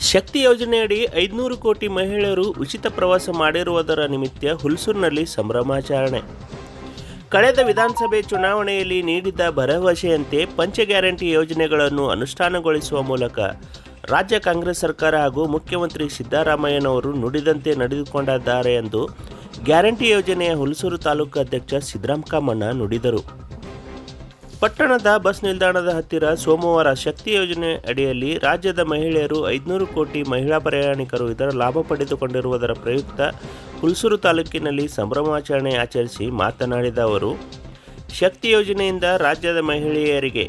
ಶಕ್ತಿ ಯೋಜನೆಯಡಿ ಐದುನೂರು ಕೋಟಿ ಮಹಿಳೆಯರು ಉಚಿತ ಪ್ರವಾಸ ಮಾಡಿರುವುದರ ನಿಮಿತ್ತ ಹುಲ್ಸೂರಿನಲ್ಲಿ ಸಂಭ್ರಮಾಚರಣೆ. ಕಳೆದ ವಿಧಾನಸಭೆ ಚುನಾವಣೆಯಲ್ಲಿ ನೀಡಿದ್ದ ಭರವಸೆಯಂತೆ ಪಂಚ ಗ್ಯಾರಂಟಿ ಯೋಜನೆಗಳನ್ನು ಅನುಷ್ಠಾನಗೊಳಿಸುವ ಮೂಲಕ ರಾಜ್ಯ ಕಾಂಗ್ರೆಸ್ ಸರ್ಕಾರ ಹಾಗೂ ಮುಖ್ಯಮಂತ್ರಿ ಸಿದ್ದರಾಮಯ್ಯನವರು ನುಡಿದಂತೆ ನಡೆದುಕೊಂಡಿದ್ದಾರೆ ಎಂದು ಗ್ಯಾರಂಟಿ ಯೋಜನೆಯ ಹುಲ್ಸೂರು ತಾಲೂಕು ಅಧ್ಯಕ್ಷ ಸಿದ್ದರಾಮ ಕಾಮಣ್ಣ ನುಡಿದರು. ಪಟ್ಟಣದ ಬಸ್ ನಿಲ್ದಾಣದ ಹತ್ತಿರ ಸೋಮವಾರ ಶಕ್ತಿ ಯೋಜನೆ ಅಡಿಯಲ್ಲಿ ರಾಜ್ಯದ ಮಹಿಳೆಯರು ಐದುನೂರು ಕೋಟಿ ಮಹಿಳಾ ಪ್ರಯಾಣಿಕರು ಇದರ ಲಾಭ ಪಡೆದುಕೊಂಡಿರುವುದರ ಪ್ರಯುಕ್ತ ಹುಲ್ಸೂರು ತಾಲೂಕಿನಲ್ಲಿ ಸಂಭ್ರಮಾಚರಣೆ ಆಚರಿಸಿ ಮಾತನಾಡಿದ ಅವರು, ಶಕ್ತಿ ಯೋಜನೆಯಿಂದ ರಾಜ್ಯದ ಮಹಿಳೆಯರಿಗೆ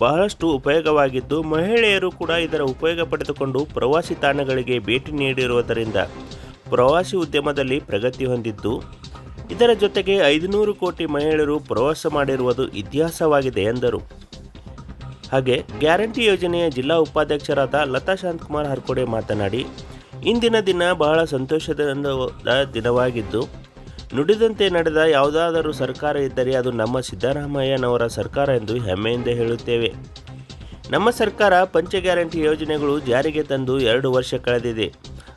ಬಹಳಷ್ಟು ಉಪಯೋಗವಾಗಿದ್ದು, ಮಹಿಳೆಯರು ಕೂಡ ಇದರ ಉಪಯೋಗ ಪಡೆದುಕೊಂಡು ಪ್ರವಾಸಿ ತಾಣಗಳಿಗೆ ಭೇಟಿ ನೀಡಿರುವುದರಿಂದ ಪ್ರವಾಸಿ ಉದ್ಯಮದಲ್ಲಿ ಪ್ರಗತಿ ಹೊಂದಿದ್ದು ಇದರ ಜೊತೆಗೆ ಐದುನೂರು ಕೋಟಿ ಮಹಿಳೆಯರು ಪ್ರವಾಸ ಮಾಡಿರುವುದು ಇತಿಹಾಸವಾಗಿದೆ ಎಂದರು. ಹಾಗೆ ಗ್ಯಾರಂಟಿ ಯೋಜನೆಯ ಜಿಲ್ಲಾ ಉಪಾಧ್ಯಕ್ಷರಾದ ಲತಾ ಶಾಂತಕುಮಾರ್ ಹರ್ಕೋಡೆ ಮಾತನಾಡಿ, ಇಂದಿನ ದಿನ ಬಹಳ ಸಂತೋಷದ ದಿನವಾಗಿದ್ದು, ನುಡಿದಂತೆ ನಡೆದ ಯಾವುದಾದರೂ ಸರ್ಕಾರ ಇದ್ದರೆ ಅದು ನಮ್ಮ ಸಿದ್ದರಾಮಯ್ಯನವರ ಸರ್ಕಾರ ಎಂದು ಹೆಮ್ಮೆಯಿಂದ ಹೇಳುತ್ತೇವೆ. ನಮ್ಮ ಸರ್ಕಾರ ಪಂಚ ಗ್ಯಾರಂಟಿ ಯೋಜನೆಗಳು ಜಾರಿಗೆ ತಂದು ಎರಡು ವರ್ಷ ಕಳೆದಿದೆ.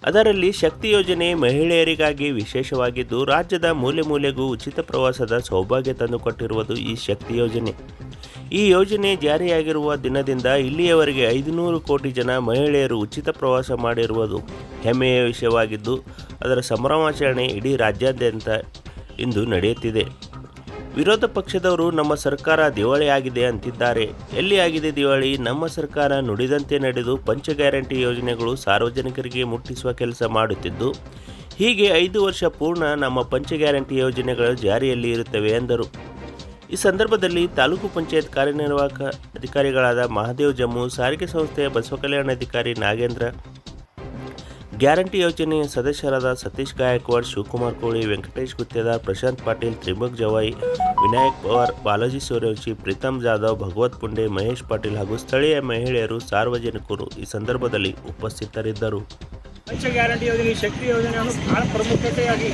ಅದರಲ್ಲಿ ಶಕ್ತಿ ಯೋಜನೆ ಮಹಿಳೆಯರಿಗಾಗಿ ವಿಶೇಷವಾಗಿದ್ದು, ರಾಜ್ಯದ ಮೂಲೆ ಮೂಲೆಗೂ ಉಚಿತ ಪ್ರವಾಸದ ಸೌಭಾಗ್ಯ ತಂದುಕೊಟ್ಟಿರುವುದು ಈ ಶಕ್ತಿ ಯೋಜನೆ. ಈ ಯೋಜನೆ ಜಾರಿಯಾಗಿರುವ ದಿನದಿಂದ ಇಲ್ಲಿಯವರೆಗೆ ಐದುನೂರು ಕೋಟಿ ಜನ ಮಹಿಳೆಯರು ಉಚಿತ ಪ್ರವಾಸ ಮಾಡಿರುವುದು ಹೆಮ್ಮೆಯ ವಿಷಯವಾಗಿದ್ದು, ಅದರ ಸಂಭ್ರಮಾಚರಣೆ ಇಡೀ ರಾಜ್ಯಾದ್ಯಂತ ಇಂದು ನಡೆಯುತ್ತಿದೆ. ವಿರೋಧ ಪಕ್ಷದವರು ನಮ್ಮ ಸರ್ಕಾರ ದಿವಾಳಿ ಆಗಿದೆ ಅಂತಿದ್ದಾರೆ. ಎಲ್ಲಿ ಆಗಿದೆ ದಿವಾಳಿ? ನಮ್ಮ ಸರ್ಕಾರ ನುಡಿದಂತೆ ನಡೆದು ಪಂಚ ಗ್ಯಾರಂಟಿ ಯೋಜನೆಗಳು ಸಾರ್ವಜನಿಕರಿಗೆ ಮುಟ್ಟಿಸುವ ಕೆಲಸ ಮಾಡುತ್ತಿದ್ದು, ಹೀಗೆ ಐದು ವರ್ಷ ಪೂರ್ಣ ನಮ್ಮ ಪಂಚ ಗ್ಯಾರಂಟಿ ಯೋಜನೆಗಳು ಜಾರಿಯಲ್ಲಿ ಇರುತ್ತವೆ ಎಂದರು. ಈ ಸಂದರ್ಭದಲ್ಲಿ ತಾಲೂಕು ಪಂಚಾಯತ್ ಕಾರ್ಯನಿರ್ವಾಹಕ ಅಧಿಕಾರಿಗಳಾದ ಮಹಾದೇವ್ ಜಮ್ಮು, ಸಾರಿಗೆ ಸಂಸ್ಥೆಯ ಬಸವ ಕಲ್ಯಾಣಾಧಿಕಾರಿ ನಾಗೇಂದ್ರ ಗ್ಯಾರಂಟಿ ಯೋಜನೆಯ ಸದಸ್ಯರಾದ ಸತೀಶ್ ಗಾಯಕ್ವಾಡ್, ಶಿವಕುಮಾರ್ ಕೋಳಿ, ವೆಂಕಟೇಶ್ ಗುತ್ತೇದಾರ್, ಪ್ರಶಾಂತ್ ಪಾಟೀಲ್, ತ್ರಿಮುಖ್ ಜವಾಯಿ ವಿನಾಯಕ್ ಪವಾರ್, ಬಾಲಾಜಿ ಸೂರ್ಯವಂಶಿ ಪ್ರೀತಮ್ ಜಾಧವ್, ಭಗವತ್ ಪುಂಡೆ, ಮಹೇಶ್ ಪಾಟೀಲ್ ಹಾಗೂ ಸ್ಥಳೀಯ ಮಹಿಳೆಯರು ಸಾರ್ವಜನಿಕರು ಈ ಸಂದರ್ಭದಲ್ಲಿ ಉಪಸ್ಥಿತರಿದ್ದರು. ಪಂಚ ಗ್ಯಾರಂಟಿ ಯೋಜನೆ, ಶಕ್ತಿ ಯೋಜನೆಯನ್ನು ಬಹಳ ಪ್ರಮುಖತೆಯಾಗಿ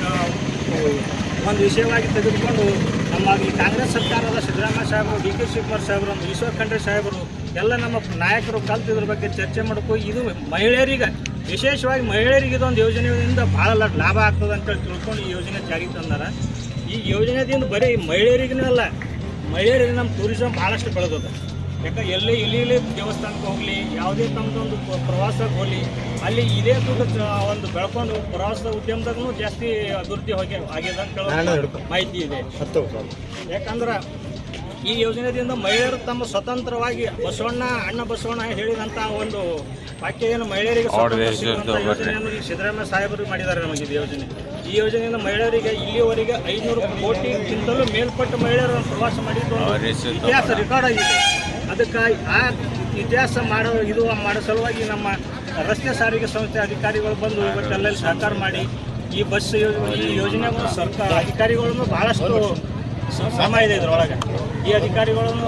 ಒಂದು ವಿಷಯವಾಗಿ ತೆಗೆದುಕೊಂಡು ನಮ್ಮ ಈ ಕಾಂಗ್ರೆಸ್ ಸರ್ಕಾರದ ಸಿದ್ದರಾಮಯ್ಯ ಸಾಹೇಬರು ಡಿ ಕೆ ಶಿವಕುಮಾರ್ ಸಾಹೇಬರು, ಈಶ್ವರ್ ಖಂಡ್ರೆ ಸಾಹೇಬರು, ಎಲ್ಲ ನಮ್ಮ ನಾಯಕರು ಕಲ್ತು ಇದ್ರ ಬಗ್ಗೆ ಚರ್ಚೆ ಮಾಡಬೇಕು ಇದು ಮಹಿಳೆಯರಿಗೆ ವಿಶೇಷವಾಗಿ ಮಹಿಳೆಯರಿಗೆ ಇದೊಂದು ಯೋಜನೆಯಿಂದ ಭಾಳ ಲಾಭ ಆಗ್ತದೆ ಅಂತೇಳಿ ತಿಳ್ಕೊಂಡು ಈ ಯೋಜನೆ ಜಾರಿಗೆ ತಂದಾರ. ಈ ಯೋಜನೆದಿಂದ ಬರೀ ಮಹಿಳೆಯರಿಗೂ ಅಲ್ಲ ಮಹಿಳೆಯರಿಗೆ ನಮ್ಮ ಟೂರಿಸಮ್ ಭಾಳಷ್ಟು ಬೆಳೆದದ. ಯಾಕಂದ್ರೆ ಎಲ್ಲಿ ಇಲ್ಲಿ ಇಲ್ಲಿ ದೇವಸ್ಥಾನಕ್ಕೆ ಹೋಗಲಿ ಯಾವುದೇ ತಮ್ಮದೊಂದು ಪ್ರ- ಪ್ರವಾಸಕ್ಕೆ ಹೋಗಲಿ ಅಲ್ಲಿ ಇದೇ ದುಡ್ಡು ಒಂದು ಬೆಳ್ಕೊಂಡು ಪ್ರವಾಸ ಉದ್ಯಮದಾಗೂ ಜಾಸ್ತಿ ಅಭಿವೃದ್ಧಿ ಹೋಗಿ ಆಗ್ಯದ ಅಂತ ಹೇಳೋ ಮಾಹಿತಿ ಇದೆ. ಯಾಕಂದ್ರೆ ಈ ಯೋಜನೆಯಿಂದ ಮಹಿಳೆಯರು ತಮ್ಮ ಸ್ವತಂತ್ರವಾಗಿ ಬಸವಣ್ಣ ಅಣ್ಣ ಬಸವಣ್ಣ ಹೇಳಿದಂಥ ಒಂದು ವಾಕ್ಯ ಏನು ಮಹಿಳೆಯರಿಗೆ ಸಿದ್ದರಾಮಯ್ಯ ಸಾಹೇಬರು ಮಾಡಿದ್ದಾರೆ ನಮಗೆ ಇದು ಯೋಜನೆ. ಈ ಯೋಜನೆಯಿಂದ ಮಹಿಳೆಯರಿಗೆ ಇಲ್ಲಿವರೆಗೆ ಐನೂರು ಕೋಟಿಗಿಂತಲೂ ಮೇಲ್ಪಟ್ಟ ಮಹಿಳೆಯರು ಪ್ರವಾಸ ಮಾಡಿದ್ದು ಇತಿಹಾಸ ರೆಕಾರ್ಡ್ ಆಗಿದೆ. ಅದಕ್ಕೆ ಆ ಇತಿಹಾಸ ಮಾಡೋ ಇದು ಮಾಡೋ ಸಲುವಾಗಿ ನಮ್ಮ ರಸ್ತೆ ಸಾರಿಗೆ ಸಂಸ್ಥೆ ಅಧಿಕಾರಿಗಳು ಬಂದು ಇವತ್ತೆಲ್ಲ ಸಹಕಾರ ಮಾಡಿ ಈ ಬಸ್ ಯೋಜನೆ ಈ ಯೋಜನೆ ಸರ್ಕಾರ ಅಧಿಕಾರಿಗಳನ್ನು ಬಹಳಷ್ಟು ಸ- ಶ್ರಮ ಇದೆ ಇದ್ರೊಳಗೆ. ಈ ಅಧಿಕಾರಿಗಳನ್ನು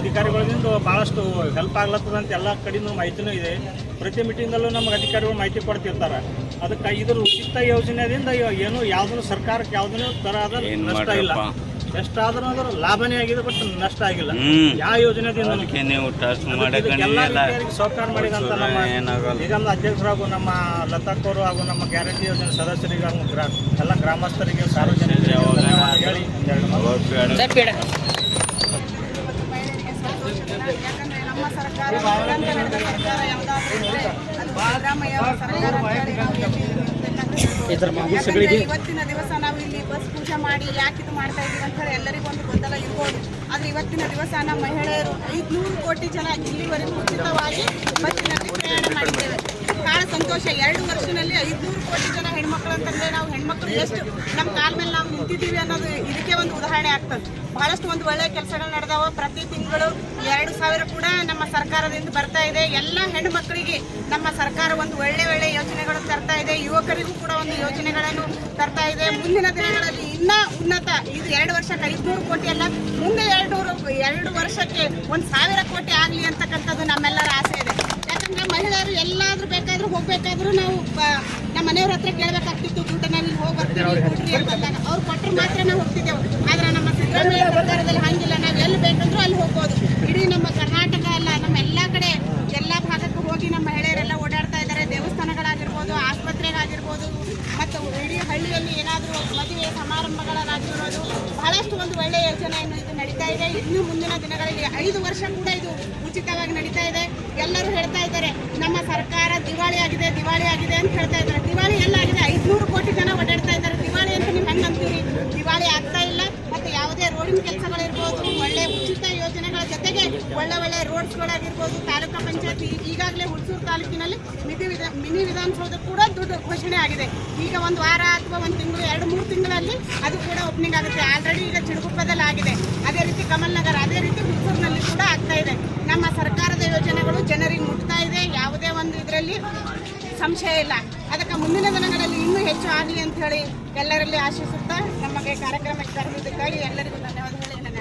ಅಧಿಕಾರಿಗಳಿಂದ ಭಾಳಷ್ಟು ಹೆಲ್ಪ್ ಆಗ್ಲತ್ತದ ಅಂತ ಎಲ್ಲ ಕಡೆನೂ ಮಾಹಿತಿನೂ ಇದೆ. ಪ್ರತಿ ಮೀಟಿಂಗಲ್ಲೂ ನಮ್ಗೆ ಅಧಿಕಾರಿಗಳು ಮಾಹಿತಿ ಕೊಡ್ತಿರ್ತಾರೆ. ಅದಕ್ಕೆ ಇದ್ರ ಉಚಿತ ಯೋಜನೆಯಿಂದ ಏನು ಯಾವುದನ್ನು ಸರ್ಕಾರಕ್ಕೆ ಯಾವುದನ್ನು ತರಹದ ನಷ್ಟ ಇಲ್ಲ. ನಷ್ಟ ಆದ್ರೂ ಅದ್ರ ಲಾಭನೇ ಆಗಿದೆ ಬಟ್ ನಷ್ಟ ಆಗಿಲ್ಲ. ಯಾವ ಯೋಜನೆದಿಂದ ಅದಕ್ಕೆ ನೀವು ಅದಕ್ಕೆ ಮಾಡಕ್ಕೆ ಸಹಕಾರ ಮಾಡಿದಂತ ನಮ್ಮ ಏನಾಗಲ್ಲ. ನಿಗಮದ ಅಧ್ಯಕ್ಷರು ಹಾಗೂ ನಮ್ಮ ಲತಾಕ್ಕವರು ಹಾಗೂ ನಮ್ಮ ಗ್ಯಾರಂಟಿ ಯೋಜನೆ ಸದಸ್ಯರಿಗೆ ಹಾಗೂ ಗ್ರಾ ಎಲ್ಲ ಗ್ರಾಮಸ್ಥರಿಗೆ ಸಾರ್ವಜನಿಕರಿಗೆ ಹೇಳಿ. ಸರ್ಕಾರ ನಿರಂತರ ನಡೆದ ಸರ್ಕಾರ ಯಾವುದಾದ್ರೂ ಇದ್ರೆ. ಯಾಕಂದ್ರೆ ಇವತ್ತಿನ ದಿವಸ ನಾವು ಇಲ್ಲಿ ಬಸ್ ಪೂಜೆ ಮಾಡಿ ಯಾಕೆ ಇದು ಮಾಡ್ತಾ ಇದೀವಿ ಅಂತ ಹೇಳಿ ಎಲ್ಲರಿಗೂ ಒಂದು ಗೊಂದಲ ಇರ್ಬೋದು ಆದ್ರೆ ಇವತ್ತಿನ ದಿವಸ ನಮ್ಮ ಮಹಿಳೆಯರು ಐದುನೂರು ಕೋಟಿ ಜನ ಇಲ್ಲಿವರೆಗೂ ಉಚಿತವಾಗಿ ಬಸ್ಸಿನಲ್ಲಿ ಸಂತೋಷ ಎರಡು ವರ್ಷದಲ್ಲಿ ಐದುನೂರು ಕೋಟಿ ಜನ ಹೆಣ್ಮಕ್ಳು ಅಂತಂದ್ರೆ ನಾವು ಹೆಣ್ಮಕ್ಳು ಎಷ್ಟು ನಮ್ಮ ಕಾಲ ಮೇಲೆ ನಾವು ನಿಂತಿದ್ದೀವಿ ಅನ್ನೋದು ಇದಕ್ಕೆ ಒಂದು ಉದಾಹರಣೆ ಆಗ್ತದೆ. ಬಹಳಷ್ಟು ಒಂದು ಒಳ್ಳೆ ಕೆಲಸಗಳು ನಡೆದಾವ. ಪ್ರತಿ ತಿಂಗಳು ಎರಡು ಸಾವಿರ ಕೂಡ ನಮ್ಮ ಸರ್ಕಾರದಿಂದ ಬರ್ತಾ ಇದೆ. ಎಲ್ಲ ಹೆಣ್ಣು ಮಕ್ಕಳಿಗೆ ನಮ್ಮ ಸರ್ಕಾರ ಒಂದು ಒಳ್ಳೆ ಒಳ್ಳೆ ಯೋಜನೆಗಳು ತರ್ತಾ ಇದೆ. ಯುವಕರಿಗೂ ಕೂಡ ಒಂದು ಯೋಜನೆಗಳನ್ನು ತರ್ತಾ ಇದೆ. ಮುಂದಿನ ದಿನಗಳಲ್ಲಿ ಇನ್ನ ಉನ್ನತ, ಇದು ಎರಡು ವರ್ಷಕ್ಕೆ ಐದುನೂರು ಕೋಟಿ ಅಲ್ಲ, ಮುಂದೆ ಎರಡು ಎರಡು ವರ್ಷಕ್ಕೆ ಒಂದು ಸಾವಿರ ಕೋಟಿ ಆಗಲಿ ಅಂತಕ್ಕಂಥದ್ದು ನಮ್ಮೆಲ್ಲರ ಆಸೆ ಇದೆ. ಮಹಿಳೆಯರು ಎಲ್ಲಾದ್ರೂ ಬೇಕಾದ್ರೂ ಹೋಗ್ಬೇಕಾದ್ರೂ ನಾವು ನಮ್ಮ ಮನೆಯವ್ರ ಹತ್ರ ಕೇಳ್ಬೇಕಾಗ್ತಿತ್ತು ದುಡ್ಡನ್ನ ನೀವು ಇಲ್ಲಿ ಬರ್ತೀವಿ ಅವ್ರು ಕೊಟ್ಟರು ಮಾತ್ರ ನಾವು ಹೋಗ್ತಿದ್ದೆವು. ಆದ್ರೆ ನಮ್ಮ ಸಿದ್ದರಾಮಯ್ಯ ಸರ್ಕಾರದಲ್ಲಿ ಹಂಗಿಲ್ಲ. ನಾವು ಎಲ್ಲಿ ಬೇಕಂದ್ರೂ ಅಲ್ಲಿ ಹೋಗ್ಬೋದು. ಇಡೀ ನಮ್ಮ ಕರ್ನಾಟಕ ಅಲ್ಲ ನಮ್ಮ ಎಲ್ಲ ಕಡೆ ಎಲ್ಲ ಭಾಗಕ್ಕೂ ಹೋಗಿ ನಮ್ಮ ಮಹಿಳೆಯರೆಲ್ಲ ಓಡಾಡ್ತಾ ಇದ್ದಾರೆ. ದೇವಸ್ಥಾನಗಳಾಗಿರ್ಬೋದು ಆಸ್ಪತ್ರೆಗಾಗಿರ್ಬೋದು ಮತ್ತು ಇಡೀ ಹಳ್ಳಿಯಲ್ಲಿ ಏನಾದರೂ ಮದುವೆ ಸಮಾರಂಭಗಳಾಗಿರ್ಬೋದು ಬಹಳಷ್ಟು ಒಂದು ಒಳ್ಳೆಯ ಯೋಜನೆಯನ್ನು ಇದು ನಡೀತಾ ಇದೆ. ಇನ್ನೂ ಮುಂದಿನ ದಿನಗಳಲ್ಲಿ ಐದು ವರ್ಷ ಕೂಡ ಇದು ಸರ್ಕಾರ ದಿವಾಳಿ ಆಗಿದೆ ದಿವಾಳಿ ಆಗಿದೆ ಅಂತ ಹೇಳ್ತಾ ಇದ್ದಾರೆ. ದಿವಾಳಿ ಎಲ್ಲಾಗಿದೆ? ಐದುನೂರು ಕೋಟಿ ಜನ ಓಡಾಡ್ತಾ ಇದ್ದಾರೆ. ದಿವಾಳಿ ಅಂತ ನೀವು ಹೆಂಗೆ ಅಂತೀರಿ? ದಿವಾಳಿ ಆಗ್ತಾ ಇಲ್ಲ, ಮತ್ತು ಯಾವುದೇ ರೋಡಿನ ಕೆಲಸಗಳಿರ್ಬೋದು, ಒಳ್ಳೆ ಉಚಿತ ಯೋಜನೆಗಳ ಜೊತೆಗೆ ಒಳ್ಳೆ ಒಳ್ಳೆ ರೋಡ್ಸ್ಗಳಾಗಿರ್ಬೋದು, ತಾಲೂಕು ಪಂಚಾಯತಿ, ಈಗಾಗಲೇ ಹುಣಸೂರು ತಾಲೂಕಿನಲ್ಲಿ ಮಿತಿ ವಿಧ, ಮಿನಿ ವಿಧಾನಸೌಧ ಕೂಡ ದುಡ್ಡು ಘೋಷಣೆ ಆಗಿದೆ. ಈಗ ಒಂದು ವಾರ ಅಥವಾ ಒಂದು ತಿಂಗಳು, ಎರಡು, ಮೂರು ತಿಂಗಳಲ್ಲಿ ಅದು ಕೂಡ ಓಪನಿಂಗ್ ಆಗುತ್ತೆ. ಆಲ್ರೆಡಿ ಈಗ ಚಿಡುಗುಪ್ಪದಲ್ಲಿ ಆಗಿದೆ. ಅದೇ ರೀತಿ ಕಮಲ್ ನಗರ್ ಅದೇ ರೀತಿ ಹುಣಸೂರಿನಲ್ಲಿ ಕೂಡ ಆಗ್ತಾ ಇದೆ. ನಮ್ಮ ಸರ್ಕಾರದ ಯೋಜನೆಗಳು ಜನರಿಗೆ ಇದರಲ್ಲಿ ಸಂಶಯ ಇಲ್ಲ. ಅದಕ್ಕೆ ಮುಂದಿನ ದಿನಗಳಲ್ಲಿ ಇನ್ನೂ ಹೆಚ್ಚು ಆಗಲಿ ಅಂತ ಹೇಳಿ ಎಲ್ಲರಲ್ಲಿ ಆಶಿಸುತ್ತಾ ನಮಗೆ ಕಾರ್ಯಕ್ರಮಕ್ಕೆ ಕರೆದಿದ್ದಕ್ಕಾಗಿ ಎಲ್ಲರಿಗೂ ಧನ್ಯವಾದಗಳು ನನ್ನ